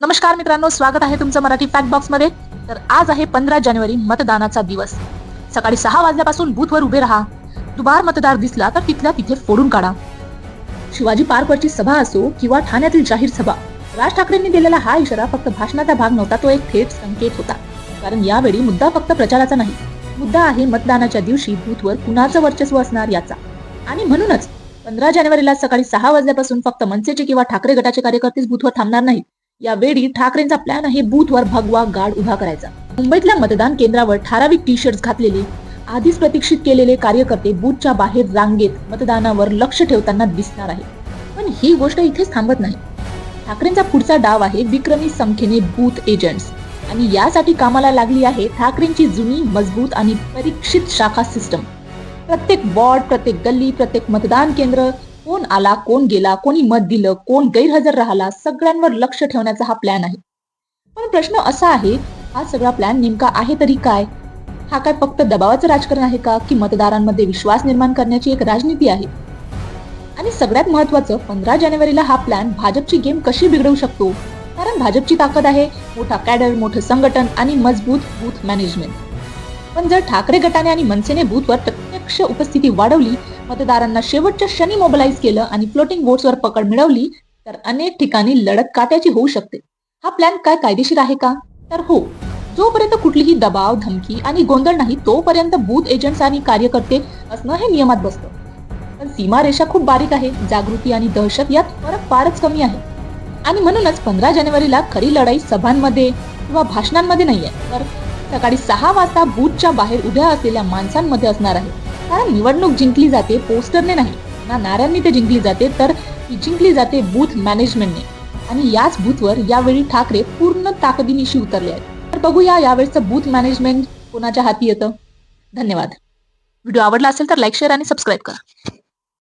नमस्कार मित्रांनो स्वागत आहे तुमचं मराठी फॅक्ट बॉक्समध्ये. तर आज आहे पंधरा जानेवारी मतदानाचा दिवस. सकाळी सहा वाजल्यापासून बूथवर उभे राहा. दुबार मतदार दिसला तर तिथल्या तिथे फोडून काढा. शिवाजी पार्कवरची सभा असो किंवा ठाण्यातील जाहीर सभा राज ठाकरेंनी दिलेला हा इशारा फक्त भाषणाचा भाग नव्हता तो एक थेट संकेत होता. कारण यावेळी मुद्दा फक्त प्रचाराचा नाही. मुद्दा आहे मतदानाच्या दिवशी बूथवर कुणाचं वर्चस्व असणार याचा. आणि म्हणूनच पंधरा जानेवारीला सकाळी सहा वाजल्यापासून फक्त मनसेचे किंवा ठाकरे गटाचे कार्यकर्तेच बूथवर थांबणार नाहीत. यावेळी ठाकरेंचा प्लॅन आहे बूथवर भगवा गाड उभा करायचा. मुंबईतल्या मतदान केंद्रावर ठराविक टी शर्ट घातलेले आधीच प्रतीक्षित केलेले कार्यकर्ते बूथच्या बाहेर रांगेत मतदानावर लक्ष ठेवताना दिसणार आहे पण ही गोष्ट इथेच थांबत नाही. ठाकरेंचा पुढचा डाव आहे विक्रमी संख्येने बूथ एजंट्स आणि यासाठी कामाला लागली आहे ठाकरेंची जुनी मजबूत आणि परीक्षित शाखा सिस्टम प्रत्येक वॉर्ड प्रत्येक गल्ली प्रत्येक मतदान केंद्र कोण आला कोण गेला कोणी मत दिलं कोण गैरहजर राहिला सगळ्यांवर लक्ष ठेवण्याचा हा प्लॅन आहे. पण प्रश्न असा आहे हा सगळा प्लॅन नेमका आहे तरी काय? हा काय फक्त दबावाचं राजकारण आहे का की मतदारांमध्ये विश्वास निर्माण करण्याची एक राजनीती आहे? आणि सगळ्यात महत्वाचं पंधरा जानेवारीला हा प्लॅन भाजपची गेम कशी बिघडवू शकतो? कारण भाजपची ताकद आहे मोठा कॅडर मोठं संघटन आणि मजबूत बूथ मॅनेजमेंट पण जर ठाकरे गटाने आणि मनसेने बूथवर प्रत्यक्ष उपस्थिती वाढवली मतदारांना शेवटच्या क्षणी मोबिलाईज केलं आणि फ्लोटिंग वोट्सवर पकड मिळवली तर अनेक ठिकाणी लढत काट्याची होऊ शकते. हा प्लॅन काय कायदेशीर आहे का? तर हो जोपर्यंत कुठलीही दबाव धमकी आणि गोंधळ नाही तोपर्यंत बूथ एजंट्स आणि कार्यकर्ते असणं हे नियमात बसतं. पण सीमारेषा खूप बारीक आहे जागृती आणि दहशत यात फरक फारच कमी आहे. आणि म्हणूनच पंधरा जानेवारीला खरी लढाई सभांमध्ये किंवा भाषणांमध्ये नाहीये तर सकाळी सहा वाजता बूथच्या बाहेर उभ्या असलेल्या माणसांमध्ये असणार आहे. कारण निवडणूक जिंकली जाते? पोस्टरने नाही. ना नाऱ्यांनी ते जिंकली जाते तर ती जिंकली जाते बूथ मॅनेजमेंटने. आणि याच बूथवर यावेळी ठाकरे पूर्ण ताकदीनिशी उतरले आहेत. तर बघूया यावेळचं बूथ मॅनेजमेंट कोणाच्या हाती येतं. धन्यवाद. व्हिडिओ आवडला असेल तर लाईक शेअर आणि सबस्क्राईब करा.